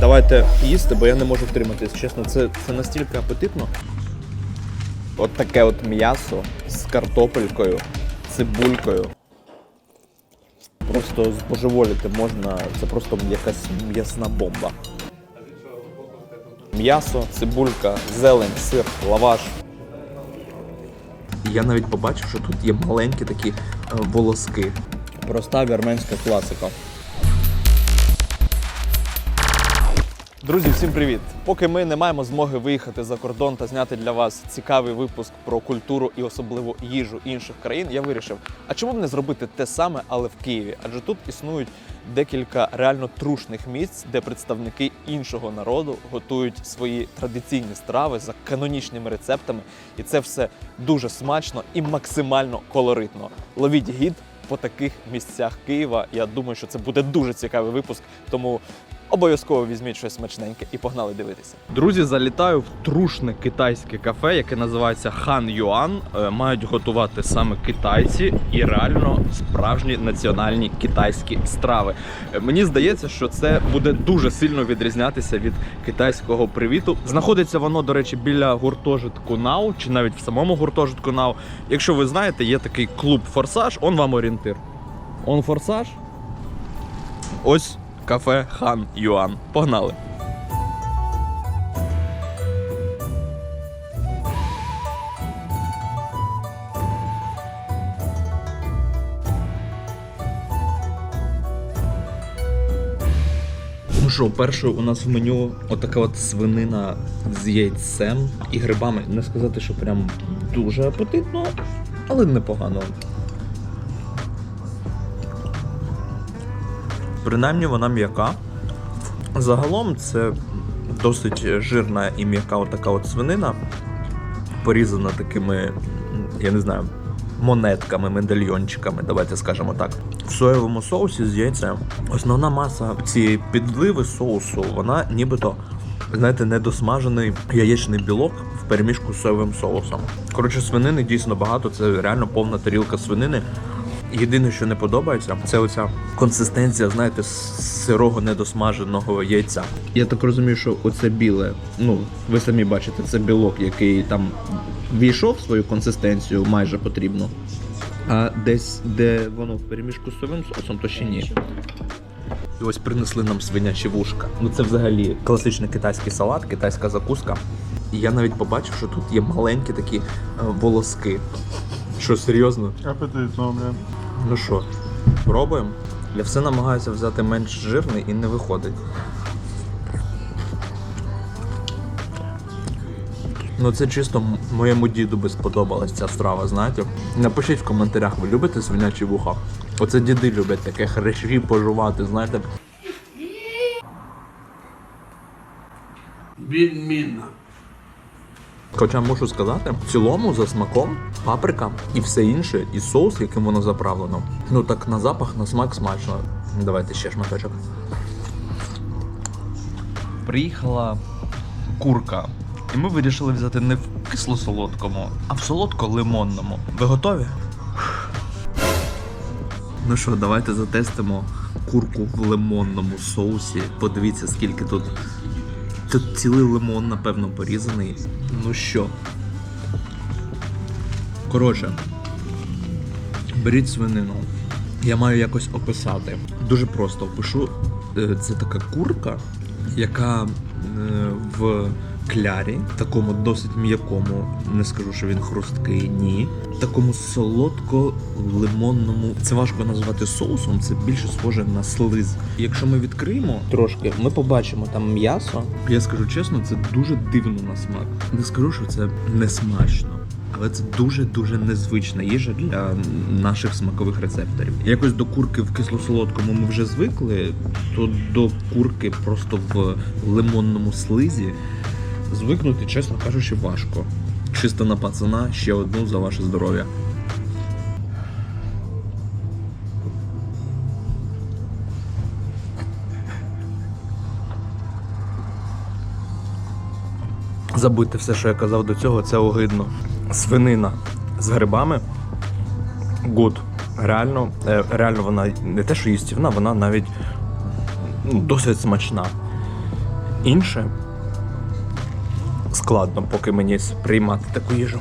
Давайте їсти, бо я не можу втриматись. Чесно, це, це настільки апетитно. От таке от м'ясо з картопелькою, цибулькою. Просто збожеволіти можна, це просто якась м'ясна бомба. М'ясо, цибулька, зелень, сир, лаваш. Я навіть побачив, що тут є маленькі такі е, волоски. Проста вірменська класика. Друзі, всім привіт! Поки ми не маємо змоги виїхати за кордон та зняти для вас цікавий випуск про культуру і особливо їжу інших країн, я вирішив, а чому б не зробити те саме, але в Києві? Адже тут існують декілька реально трушних місць, де представники іншого народу готують свої традиційні страви за канонічними рецептами, і це все дуже смачно і максимально колоритно. Ловіть гід по таких місцях Києва. Я думаю, що це буде дуже цікавий випуск, тому Обов'язково візьміть щось смачненьке і погнали дивитися. Друзі, залітаю в трушне китайське кафе, яке називається Хан Юан. Е, Мають готувати саме китайці і реально справжні національні китайські страви. Е, Мені здається, що це буде дуже сильно відрізнятися від китайського привіту. Знаходиться воно, до речі, біля гуртожитку НАУ, чи навіть в самому гуртожитку НАУ. Якщо ви знаєте, є такий клуб Форсаж, он вам орієнтир. Он форсаж. Ось кафе Хан Юан. Погнали! Ну що, першою у нас в меню отака от свинина з яйцем і грибами. Не сказати, що прям дуже апетитно, але непогано. Принаймні вона м'яка. Загалом це досить жирна і м'яка отака от свинина, порізана такими, я не знаю, монетками, медальйончиками, давайте скажемо так. В соєвому соусі з яйцем. Основна маса цієї підливи соусу, вона нібито, знаєте, недосмажений яєчний білок в перемішку з соєвим соусом. Коротше, свинини дійсно багато, це реально повна тарілка свинини. Єдине, що не подобається, це оця консистенція, знаєте, сирого недосмаженого яйця. Я так розумію, що оце біле, ну ви самі бачите, це білок, який там війшов в свою консистенцію майже потрібно. А десь, де воно в переміжку з соєвим соусом, то ще ні. І ось принесли нам свинячі вушка. Ну це взагалі класичний китайський салат, китайська закуска. І я навіть побачив, що тут є маленькі такі е, волоски. Що серйозно? Апетитно, блін. Ну що, пробуємо? Я все намагаюся взяти менш жирний і не виходить. Ну це чисто моєму діду би сподобалась ця страва, знаєте? Напишіть в коментарях, ви любите свинячі вуха? Оце діди люблять таке хрещі пожувати, знаєте. Відмінно. Хоча можу сказати, в цілому за смаком паприка і все інше, і соус, яким воно заправлено. Ну так на запах, на смак смачно. Давайте ще шматочок. Приїхала курка. І ми вирішили взяти не в кисло-солодкому, а в солодко-лимонному. Ви готові? Ну що, давайте затестимо курку в лимонному соусі. Подивіться, скільки тут Тут цілий лимон, напевно, порізаний. Ну що? Коротше, беріть свинину. Я маю якось описати. Дуже просто опишу. Е, Це така курка, яка е, в клярі, такому досить м'якому, не скажу, що він хрусткий, ні. Такому солодко-лимонному. Це важко назвати соусом, це більше схоже на слиз. Якщо ми відкриємо трошки, ми побачимо там м'ясо. Я скажу чесно, це дуже дивно на смак. Не скажу, що це не смачно. Але це дуже-дуже незвична їжа для наших смакових рецепторів. Якось до курки в кисло-солодкому ми вже звикли, то до курки просто в лимонному слизі звикнути, чесно кажучи, важко. Чисто на пацана ще одну за ваше здоров'я. Забудьте все, що я казав до цього, це огидно. Свинина з грибами. Гуд. Реально, е, реально вона не те, що їстівна, вона навіть ну, досить смачна. інше складно, поки мені приймати таку їжу.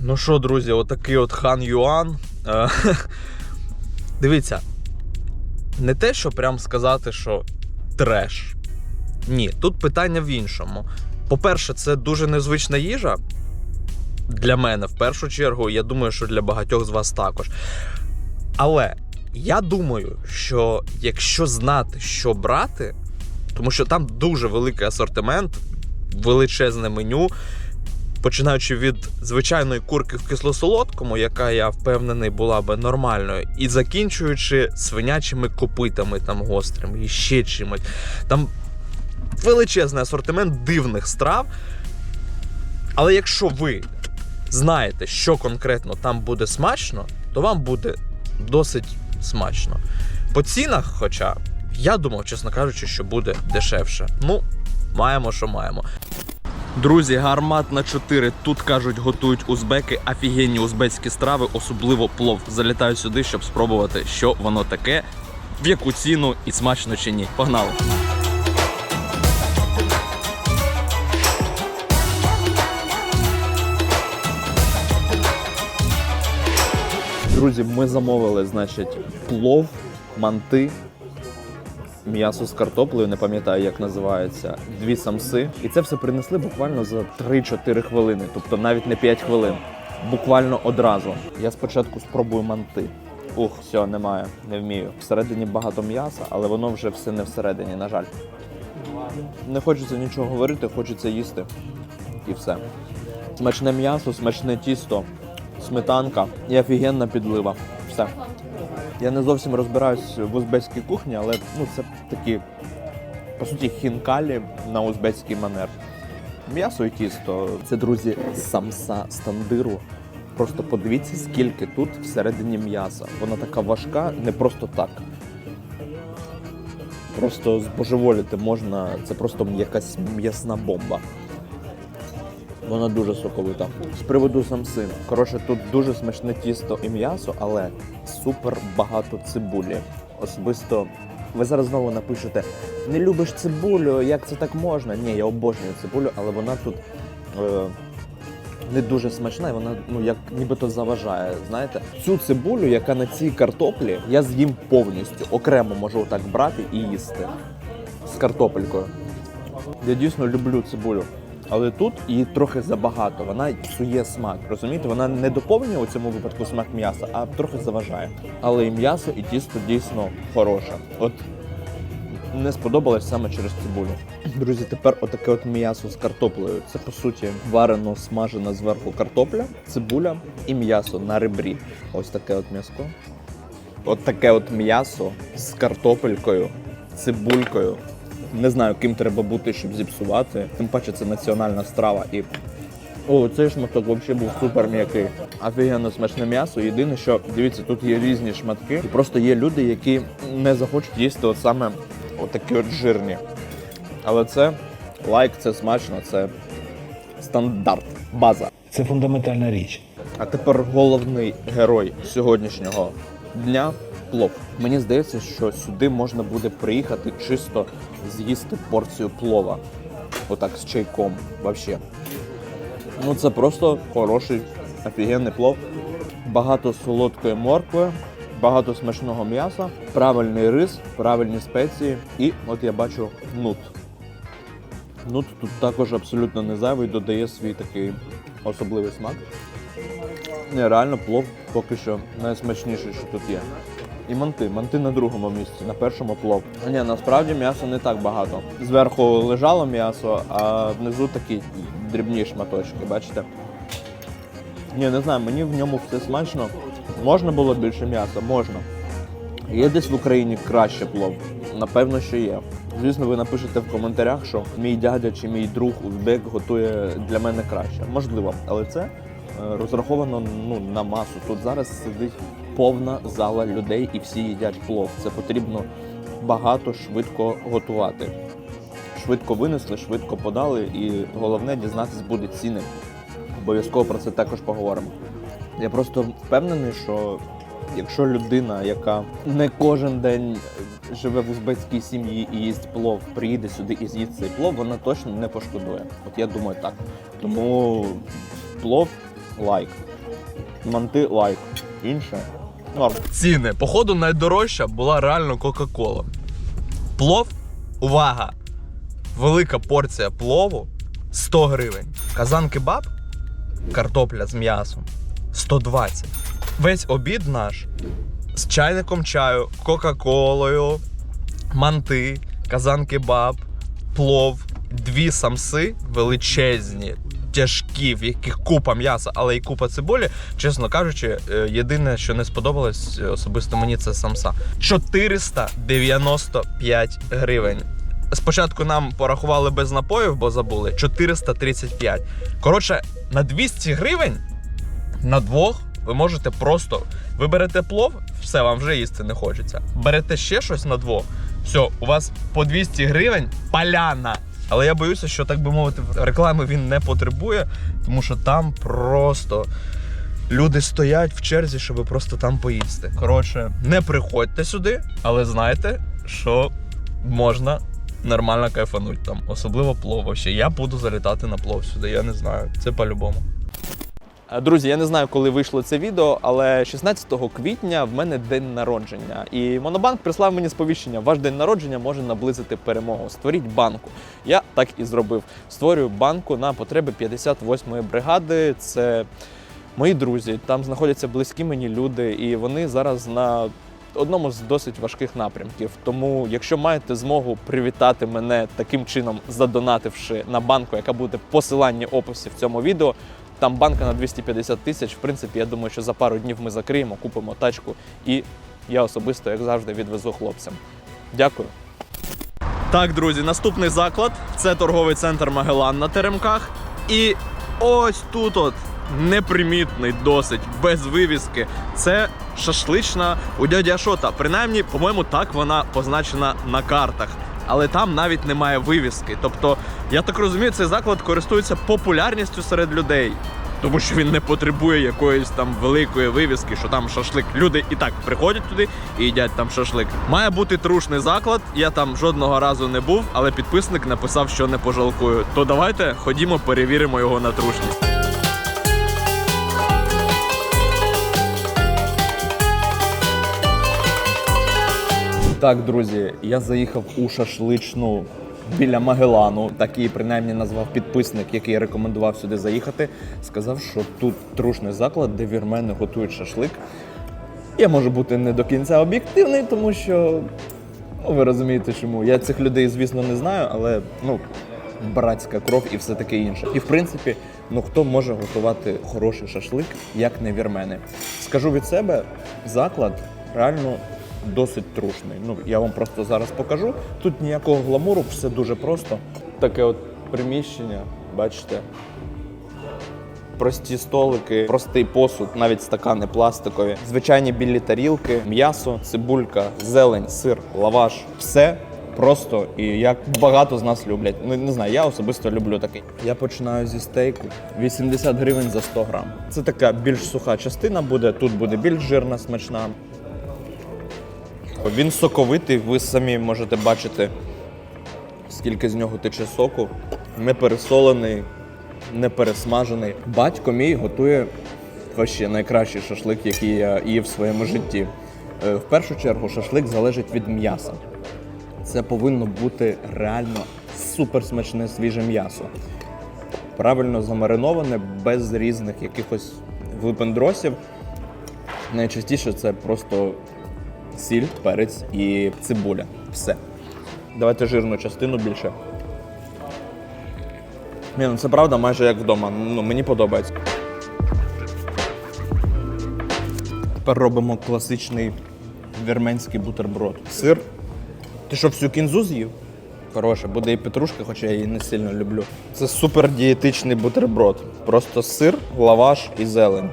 Ну що, друзі, отакий от хан Юан. Е, Дивіться, не те, що прям сказати, що треш. Ні, тут питання в іншому. По-перше, це дуже незвична їжа. Для мене, в першу чергу, я думаю, що для багатьох з вас також. Але я думаю, що якщо знати, що брати, тому що там дуже великий асортимент, величезне меню, починаючи від звичайної курки в кисло-солодкому, яка я впевнений була би нормальною, і закінчуючи свинячими копитами там гострими і ще чимось. Там величезний асортимент дивних страв. Але якщо ви знаєте, що конкретно там буде смачно, то вам буде досить смачно. По цінах, хоча я думав, чесно кажучи, що буде дешевше. Ну, маємо, що маємо. Друзі, гармат на 4. Тут кажуть, готують узбеки офігенні узбецькі страви, особливо плов. Залітаю сюди, щоб спробувати, що воно таке, в яку ціну і смачно чи ні. Погнали! Друзі, ми замовили, значить, плов, манти, м'ясо з картоплею, не пам'ятаю, як називається, дві самси. І це все принесли буквально за 3-4 хвилини, тобто навіть не 5 хвилин. Буквально одразу. Я спочатку спробую манти. Ух, все, немає, не вмію. Всередині багато м'яса, але воно вже все не всередині, на жаль. Не хочеться нічого говорити, хочеться їсти. І все. Смачне м'ясо, смачне тісто, сметанка і офігенна підлива. Все. Я не зовсім розбираюсь в узбецькій кухні, але ну, це такі, по суті, хінкалі на узбецький манер. М'ясо і тісто. Це, друзі, самса з тандиру. Просто подивіться, скільки тут всередині м'яса. Вона така важка, не просто так. Просто збожеволіти можна, це просто якась м'ясна бомба. Вона дуже соковита. З приводу самси. Коротше, тут дуже смачне тісто і м'ясо, але супер багато цибулі. Особисто ви зараз знову напишете: не любиш цибулю, як це так можна? Ні, я обожнюю цибулю, але вона тут е, не дуже смачна, і вона ну як нібито заважає. Знаєте, цю цибулю, яка на цій картоплі, я з'їм повністю. Окремо можу так брати і їсти з картопелькою. Я дійсно люблю цибулю. Але тут її трохи забагато. Вона псує смак. Розумієте, вона не доповнює у цьому випадку смак м'яса, а трохи заважає. Але і м'ясо, і тісто дійсно хороше. От не сподобалось саме через цибулю. Друзі, тепер отаке от м'ясо з картоплею. Це по суті варено смажена зверху картопля, цибуля і м'ясо на ребрі. Ось таке от м'яско. От таке от м'ясо з картопелькою, цибулькою. Не знаю, ким треба бути, щоб зіпсувати. Тим паче це національна страва. І о, цей шматок взагалі був супер м'який. Офігенно смачне м'ясо. Єдине, що дивіться, тут є різні шматки. І просто є люди, які не захочуть їсти от саме отакі от жирні. Але це лайк, це смачно, це стандарт, база. Це фундаментальна річ. А тепер головний герой сьогоднішнього дня плов. Мені здається, що сюди можна буде приїхати чисто з'їсти порцію плова. Отак з чайком. Вообще. Ну це просто хороший, офігенний плов. Багато солодкої моркви, багато смачного м'яса, правильний рис, правильні спеції і от я бачу нут. Нут тут також абсолютно не зайвий, додає свій такий особливий смак. Ні, реально плов поки що найсмачніший, що тут є. І манти. Манти на другому місці, на першому плов. Ні, насправді м'яса не так багато. Зверху лежало м'ясо, а внизу такі дрібні шматочки, бачите? Ні, не знаю, мені в ньому все смачно. Можна було більше м'яса? Можна. Є десь в Україні краще плов? Напевно, що є. Звісно, ви напишете в коментарях, що мій дядя чи мій друг узбек готує для мене краще. Можливо, але це е, розраховано ну, на масу. Тут зараз сидить повна зала людей і всі їдять плов. Це потрібно багато швидко готувати. Швидко винесли, швидко подали, і головне дізнатись буде ціни. Обов'язково про це також поговоримо. Я просто впевнений, що Якщо людина, яка не кожен день живе в узбецькій сім'ї і їсть плов, приїде сюди і з'їсть цей плов, вона точно не пошкодує. От я думаю так. Тому плов лайк. Манти лайк. Інше. Норм. Ціни. Походу, найдорожча була реально Кока-Кола. Плов, увага! Велика порція плову 100 гривень. Казан кебаб, картопля з м'ясом 120. Весь обід наш з чайником чаю, Кока-Колою, манти, казан кебаб, плов, дві самси величезні, тяжкі, в яких купа м'яса, але й купа цибулі. Чесно кажучи, е, єдине, що не сподобалось е, особисто мені, це самса. 495 гривень. Спочатку нам порахували без напоїв, бо забули 435. Коротше, на 200 гривень на двох ви можете просто ви берете плов, все вам вже їсти не хочеться. Берете ще щось на двох. Все, у вас по 200 гривень поляна. Але я боюся, що так би мовити, реклами він не потребує, тому що там просто люди стоять в черзі, щоб просто там поїсти. Коротше, не приходьте сюди, але знайте, що можна нормально кайфануть там, особливо плов. Ще я буду залітати на плов сюди. Я не знаю. Це по-любому. Е, Друзі, я не знаю, коли вийшло це відео, але 16 квітня в мене день народження. І Монобанк прислав мені сповіщення: ваш день народження може наблизити перемогу. Створіть банку. Я так і зробив. Створюю банку на потреби 58-ї бригади. Це мої друзі. Там знаходяться близькі мені люди, і вони зараз на одному з досить важких напрямків. Тому, якщо маєте змогу привітати мене таким чином, задонативши на банку, яка буде посилання описі в цьому відео. Там банка на 250 тисяч. В принципі, я думаю, що за пару днів ми закриємо, купимо тачку, і я особисто, як завжди, відвезу хлопцям. Дякую. Так, друзі, наступний заклад це торговий центр Магелан на Теремках. І ось тут от непримітний досить, без вивіски. Це шашлична у дяді Ашота. Принаймні, по-моєму, так вона позначена на картах. Але там навіть немає вивіски. Тобто, я так розумію, цей заклад користується популярністю серед людей. Тому що він не потребує якоїсь там великої вивіски, що там шашлик. Люди і так приходять туди і їдять там шашлик. Має бути трушний заклад. Я там жодного разу не був, але підписник написав, що не пожалкую. То давайте ходімо, перевіримо його на трушність. Так, друзі, я заїхав у шашличну біля Магелану. Так її принаймні назвав підписник, який рекомендував сюди заїхати. Сказав, що тут трушний заклад, де вірмени готують шашлик. Я можу бути не до кінця об'єктивний, тому що ну, ви розумієте, чому. Я цих людей, звісно, не знаю, але ну, братська кров і все таке інше. І в принципі, ну хто може готувати хороший шашлик, як не вірмени. Скажу від себе, заклад реально досить трушний. Ну, я вам просто зараз покажу. Тут ніякого гламуру, все дуже просто. Таке от приміщення, бачите. Прості столики, простий посуд, навіть стакани пластикові, звичайні білі тарілки, м'ясо, цибулька, зелень, сир, лаваш. Все просто і як багато з нас люблять. Ну не знаю, я особисто люблю такий. Я починаю зі стейку 80 гривень за 100 грам. Це така більш суха частина буде. Тут буде більш жирна, смачна. Він соковитий, ви самі можете бачити, скільки з нього тече соку. Не пересолений, не пересмажений. Батько мій готує вообще найкращий шашлик, який я їв в своєму житті. Е, В першу чергу шашлик залежить від м'яса. Це повинно бути реально суперсмачне свіже м'ясо. Правильно замариноване, без різних якихось випендросів. Найчастіше це просто сіль, перець і цибуля. Все. Давайте жирну частину більше. Ні, ну це правда майже як вдома. Ну, мені подобається. Тепер робимо класичний вірменський бутерброд. Сир. Ти що, всю кінзу з'їв? Хороше, буде і петрушка, хоча я її не сильно люблю. Це супер дієтичний бутерброд. Просто сир, лаваш і зелень.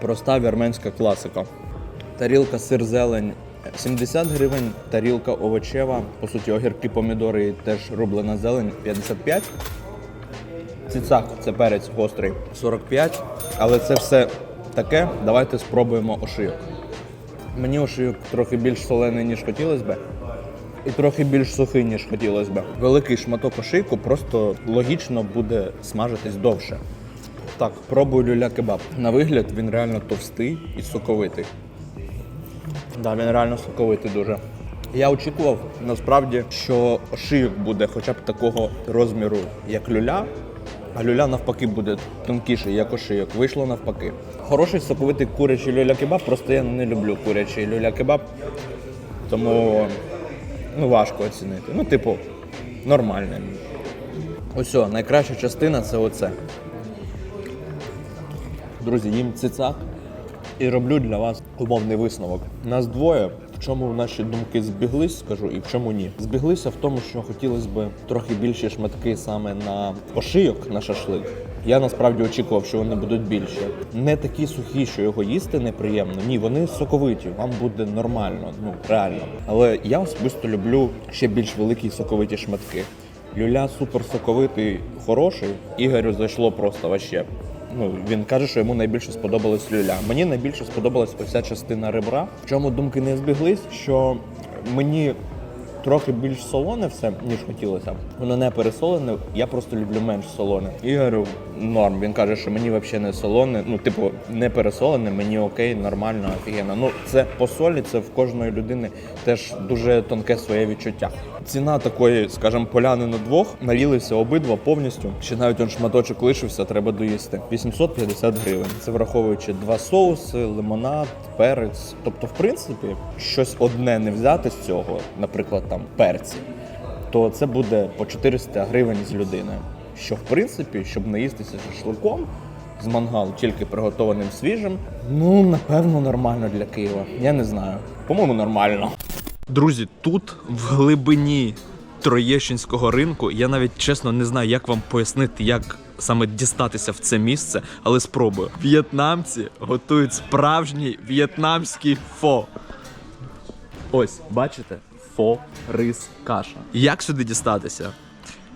Проста вірменська класика. Тарілка сир зелень 70 гривень, тарілка овочева, по суті, огірки, помідори теж рублена зелень 55. Ціцак це перець гострий 45. Але це все таке, давайте спробуємо ошийок. Мені ошийок трохи більш солений, ніж хотілося б. І трохи більш сухий, ніж хотілося б. Великий шматок ошийку просто логічно буде смажитись довше. Так, пробую люля-кебаб. На вигляд він реально товстий і соковитий. Да, він реально соковитий дуже. Я очікував насправді, що шийок буде хоча б такого розміру, як люля, а люля навпаки буде тонкіший, як ошийок. Вийшло навпаки. Хороший соковитий курячий люля-кебаб, просто я не люблю курячий люля-кебаб, тому ну, важко оцінити. Ну, типу, нормальний. Ось, найкраща частина це оце. Друзі, їм цицак і роблю для вас умовний висновок. Нас двоє. В чому наші думки збіглись, скажу, і в чому ні. Збіглися в тому, що хотілося б трохи більші шматки саме на ошийок на шашлик. Я насправді очікував, що вони будуть більші. Не такі сухі, що його їсти неприємно. Ні, вони соковиті, вам буде нормально, ну реально. Але я особисто люблю ще більш великі соковиті шматки. Люля супер соковитий, хороший. Ігорю зайшло просто вообще. Ну, він каже, що йому найбільше сподобалась люля. Мені найбільше сподобалась ось ця частина ребра. В чому думки не збіглись, що мені трохи більш солоне все, ніж хотілося. Воно не пересолене, я просто люблю менш солоне. Ігорю норм. Він каже, що мені взагалі не солоне. Ну, типу, не пересолене, мені окей, нормально, офігенно. Ну, це по солі, це в кожної людини теж дуже тонке своє відчуття. Ціна такої, скажімо, поляни на двох наїлися обидва повністю. Ще навіть он шматочок лишився, треба доїсти. 850 гривень. Це враховуючи два соуси, лимонад, перець. Тобто, в принципі, щось одне не взяти з цього, наприклад, там перці, то це буде по 400 гривень з людини. Що в принципі, щоб наїстися шашликом з мангалу, тільки приготованим свіжим, ну напевно нормально для Києва. Я не знаю. По-моєму, нормально. Друзі, тут в глибині Троєщинського ринку я навіть чесно не знаю, як вам пояснити, як саме дістатися в це місце, але спробую. В'єтнамці готують справжній в'єтнамський фо. Ось, бачите? Фо, рис, каша. Як сюди дістатися?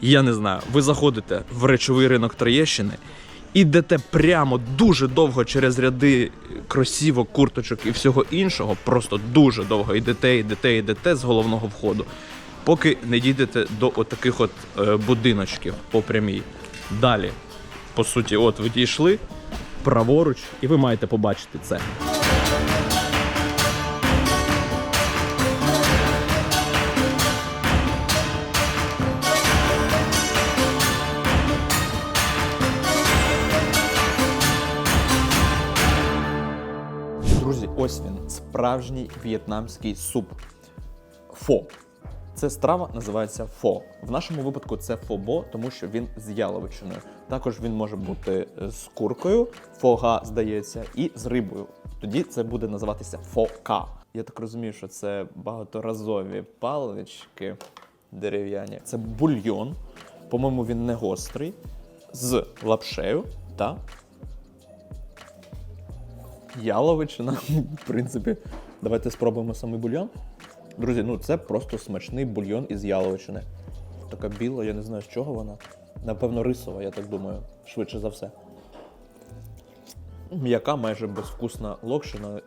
Я не знаю. Ви заходите в речовий ринок Троєщини, ідете прямо дуже довго через ряди кросівок, курточок і всього іншого. Просто дуже довго йдете, йдете, йдете з головного входу, поки не дійдете до отаких от е, будиночків по прямій. Далі, по суті, от ви дійшли праворуч, і ви маєте побачити це. Справжній в'єтнамський суп. Фо. Це страва називається фо. В нашому випадку це фобо, тому що він з яловичиною. Також він може бути е, з куркою, фога, здається, і з рибою. Тоді це буде називатися фока. Я так розумію, що це багаторазові палички дерев'яні. Це бульйон. По-моєму, він не гострий, з лапшею та яловичина. В принципі, давайте спробуємо самий бульйон. Друзі, ну це просто смачний бульйон із яловичини. Така біла, я не знаю, з чого вона. Напевно, рисова, я так думаю, швидше за все. М'яка, майже безвкусна локшина.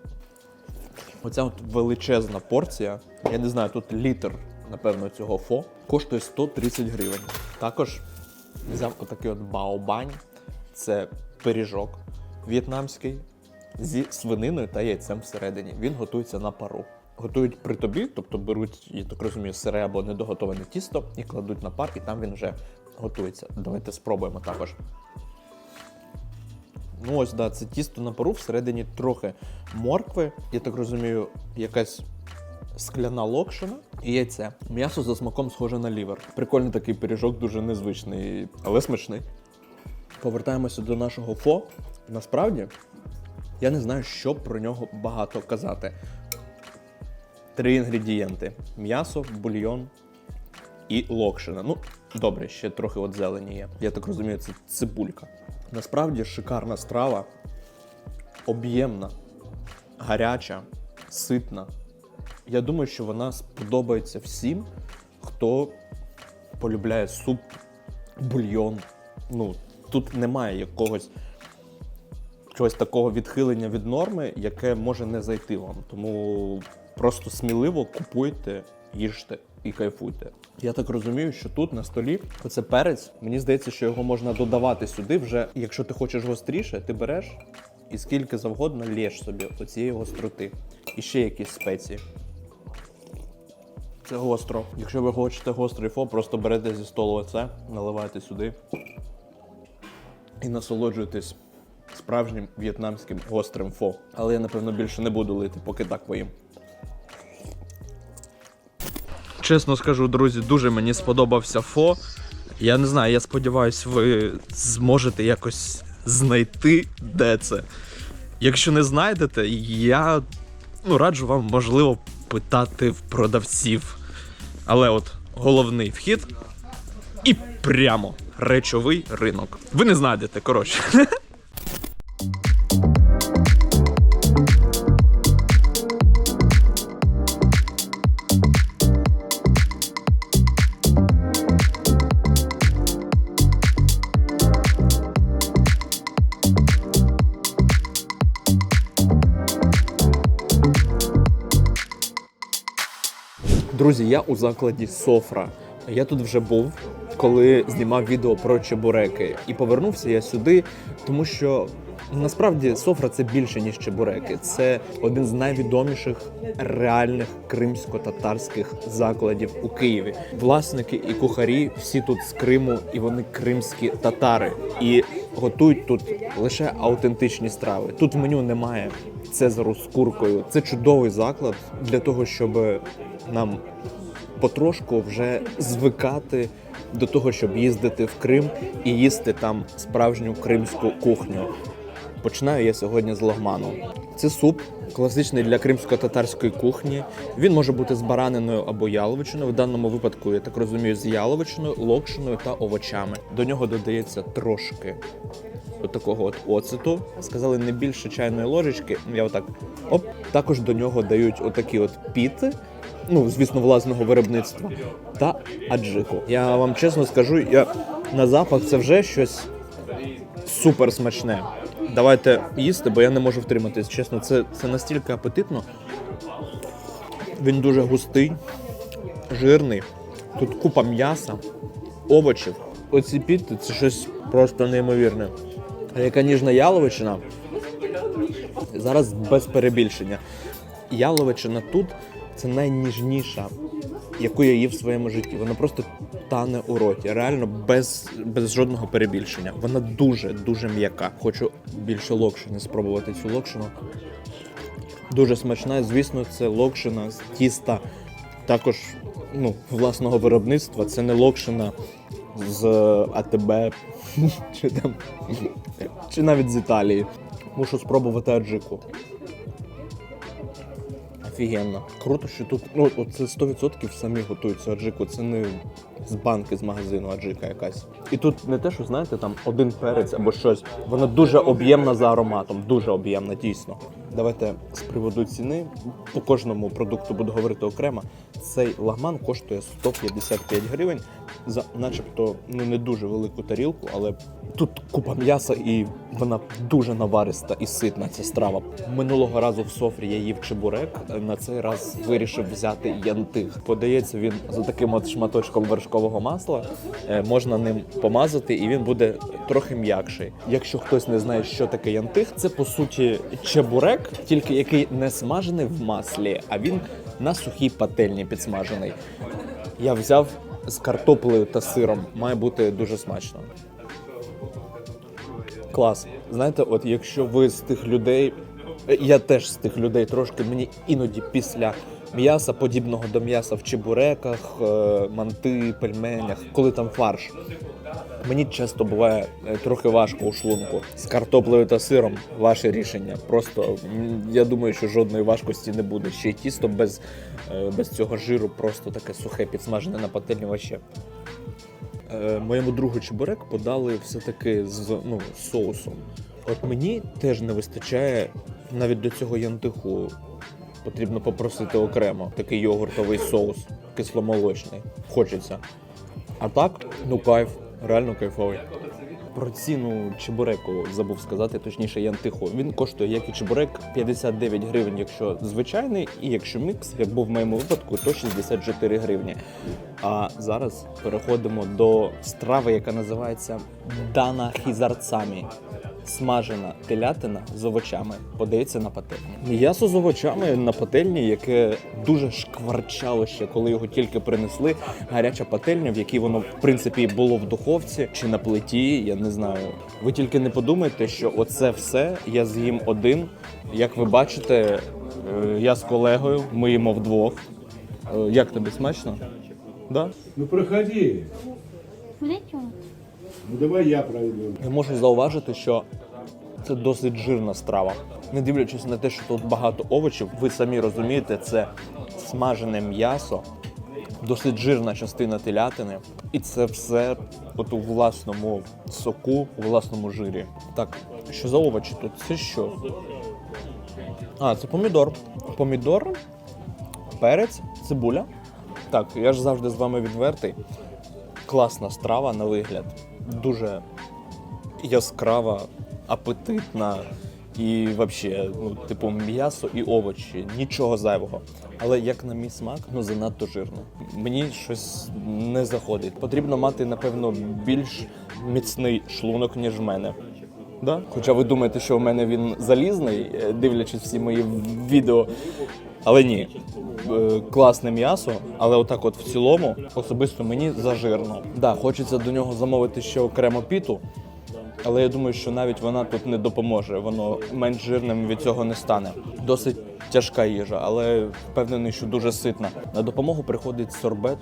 Оця от величезна порція. Я не знаю, тут літр, напевно, цього фо коштує 130 гривень. Також взяв отакий от баобань. Це пиріжок в'єтнамський зі свининою та яйцем всередині. Він готується на пару. Готують при тобі, тобто беруть, я так розумію, сире або недоготоване тісто і кладуть на пар, і там він вже готується. Давайте спробуємо також. Ну ось, да, це тісто на пару, всередині трохи моркви, я так розумію, якась скляна локшина і яйце. М'ясо за смаком схоже на лівер. Прикольний такий пиріжок, дуже незвичний, але смачний. Повертаємося до нашого фо. Насправді, я не знаю, що про нього багато казати. Три інгредієнти: м'ясо, бульйон і локшина. Ну, добре, ще трохи от зелені є. Я так розумію, це цибулька. Насправді шикарна страва, об'ємна, гаряча, ситна. Я думаю, що вона сподобається всім, хто полюбляє суп, бульйон. Ну, тут немає якогось чогось такого відхилення від норми, яке може не зайти вам. Тому просто сміливо купуйте, їжте і кайфуйте. Я так розумію, що тут на столі оце перець. Мені здається, що його можна додавати сюди. Вже якщо ти хочеш гостріше, ти береш і скільки завгодно лєш собі оцієї гостроти. І ще якісь спеції. Це гостро. Якщо ви хочете гострий фо, просто берете зі столу оце, наливаєте сюди і насолоджуєтесь справжнім в'єтнамським гострим фо. Але я, напевно, більше не буду лити, поки так поїм. Чесно скажу, друзі, дуже мені сподобався фо. Я не знаю, я сподіваюся, ви зможете якось знайти, де це. Якщо не знайдете, я ну, раджу вам, можливо, питати в продавців. Але от головний вхід і прямо речовий ринок. Ви не знайдете, коротше. Друзі, я у закладі Софра. Я тут вже був, коли знімав відео про чебуреки. І повернувся я сюди, тому що насправді Софра це більше, ніж чебуреки. Це один з найвідоміших реальних кримсько-татарських закладів у Києві. Власники і кухарі всі тут з Криму, і вони кримські татари. І готують тут лише аутентичні страви. Тут в меню немає цезару з куркою. Це чудовий заклад для того, щоб нам потрошку вже звикати до того, щоб їздити в Крим і їсти там справжню кримську кухню. Починаю я сьогодні з лагману. Це суп класичний для кримсько-татарської кухні. Він може бути з бараниною або яловичиною. В даному випадку, я так розумію, з яловичиною, локшиною та овочами. До нього додається трошки от такого от оцету. Сказали не більше чайної ложечки. Я отак оп. Також до нього дають отакі от піти. Ну, звісно, власного виробництва та аджику. Я вам чесно скажу, я на запах це вже щось супер смачне. Давайте їсти, бо я не можу втриматись. Чесно, це, це настільки апетитно. Він дуже густий, жирний. Тут купа м'яса, овочів. Оці піти це щось просто неймовірне. Яка ніжна яловичина. Зараз без перебільшення. Яловичина тут це найніжніша, яку я їв в своєму житті. Вона просто тане у роті. Реально без, без жодного перебільшення. Вона дуже дуже м'яка. Хочу більше локшини спробувати цю локшину. Дуже смачна. Звісно, це локшина з тіста. Також ну, власного виробництва. Це не локшина з АТБ чи там чи навіть з Італії. Мушу спробувати аджику. Офігенно. Круто, що тут ну, це 100% самі готуються аджику. Це не з банки з магазину аджика якась. І тут не те, що знаєте, там один перець або щось. Вона дуже об'ємна за ароматом, дуже об'ємна, дійсно. Давайте з приводу ціни по кожному продукту буду говорити окремо. Цей лагман коштує 155 гривень за, начебто, ну не дуже велику тарілку, але тут купа м'яса і вона дуже навариста і ситна ця страва. Минулого разу в Софрі я їв чебурек. На цей раз вирішив взяти янтиг. Подається він за таким от шматочком вершкового масла. Е, Можна ним помазати, і він буде трохи м'якший. Якщо хтось не знає, що таке янтиг, це по суті чебурек, тільки який не смажений в маслі, а він на сухій пательні підсмажений. Я взяв з картоплею та сиром. Має бути дуже смачно. Клас. Знаєте, от якщо ви з тих людей, е, я теж з тих людей трошки мені іноді після м'яса, подібного до м'яса в чебуреках, е, манти, пельменях, коли там фарш. Мені часто буває е, трохи важко у шлунку. З картоплею та сиром ваше рішення. Просто я думаю, що жодної важкості не буде. Ще й тісто без, е, без цього жиру, просто таке сухе, підсмажене на пательні. Е, моєму другу чебурек подали все-таки з ну, соусом. От мені теж не вистачає навіть до цього янтиху. Потрібно попросити окремо такий йогуртовий соус, кисломолочний. Хочеться. А так, ну кайф, реально кайфовий. Про ціну чебуреку забув сказати, точніше янтиху. Він коштує, як і чебурек, 59 гривень, якщо звичайний, і якщо мікс, як був в моєму випадку, то 64 гривні. А зараз переходимо до страви, яка називається Дана Хізарцамі. Смажена телятина з овочами подається на пательні. М'ясо з овочами на пательні, яке дуже шкварчало ще, коли його тільки принесли. Гаряча пательня, в якій воно в принципі було в духовці чи на плиті. Я не знаю. Ви тільки не подумайте, що оце все я з'їм один. Як ви бачите, е, я з колегою, ми їмо вдвох. Е, Як тобі смачно? Да? Ну проходи. Придет. Ну давай я пройду. Я можу зауважити, що це досить жирна страва. Не дивлячись на те, що тут багато овочів, ви самі розумієте, це смажене м'ясо, досить жирна частина телятини, і це все от у власному соку, у власному жирі. Так, що за овочі тут? Це що? А, це помідор. Помідор, перець, цибуля. Так, я ж завжди з вами відвертий. Класна страва на вигляд. Дуже яскрава, апетитна і взагалі, ну, типу, м'ясо і овочі, нічого зайвого. Але як на мій смак, ну занадто жирно. Мені щось не заходить. Потрібно мати, напевно, більш міцний шлунок, ніж в мене. Да? Хоча ви думаєте, що в мене він залізний, е, дивлячись всі мої відео. Але ні, Е, класне м'ясо, але отак, от в цілому, особисто мені зажирно. Да, хочеться до нього замовити ще окремо піту, але я думаю, що навіть вона тут не допоможе. Воно менш жирним від цього не стане. Досить тяжка їжа, але впевнений, що дуже ситна. На допомогу приходить сорбет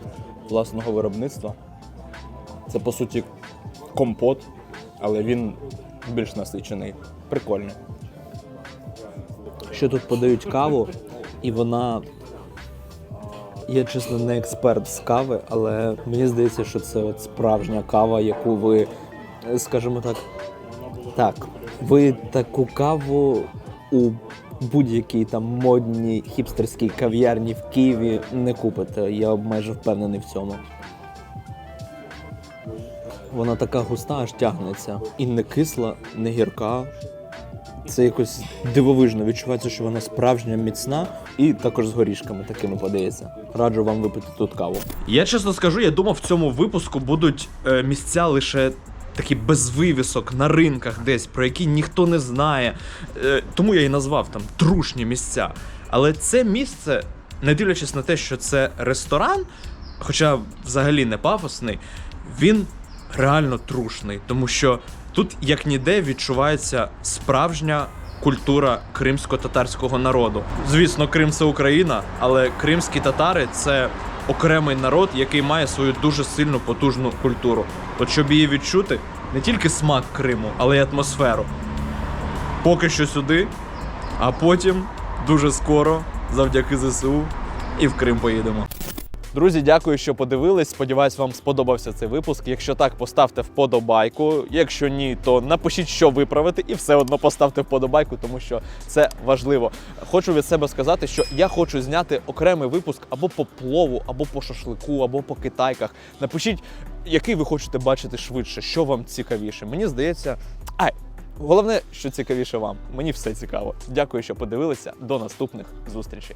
власного виробництва. Це по суті компот, але він більш насичений. Прикольно. Ще тут подають каву, і вона. Я чесно не експерт з кави, але мені здається, що це от справжня кава, яку ви, скажімо так, так, ви таку каву у будь-якій там модній хіпстерській кав'ярні в Києві не купите. Я майже впевнений в цьому. Вона така густа, аж тягнеться. І не кисла, не гірка. Це якось дивовижно. Відчувається, що вона справжня, міцна і також з горішками такими подається. Раджу вам випити тут каву. Я чесно скажу, я думав, в цьому випуску будуть е, місця лише такі без вивісок на ринках десь, про які ніхто не знає. Е, тому я і назвав там трушні місця. Але це місце, не дивлячись на те, що це ресторан, хоча взагалі не пафосний, він реально трушний, тому що тут як ніде відчувається справжня культура кримсько-татарського народу. Звісно, Крим це Україна, але кримські татари це окремий народ, який має свою дуже сильну потужну культуру. От щоб її відчути, не тільки смак Криму, але й атмосферу. Поки що сюди, а потім дуже скоро, завдяки ЗСУ, і в Крим поїдемо. Друзі, дякую, що подивились. Сподіваюсь, вам сподобався цей випуск. Якщо так, поставте вподобайку. Якщо ні, то напишіть, що виправити, і все одно поставте вподобайку, тому що це важливо. Хочу від себе сказати, що я хочу зняти окремий випуск або по плову, або по шашлику, або по китайках. Напишіть, який ви хочете бачити швидше, що вам цікавіше. Мені здається, ай. Головне, що цікавіше вам. Мені все цікаво. Дякую, що подивилися. До наступних зустрічей.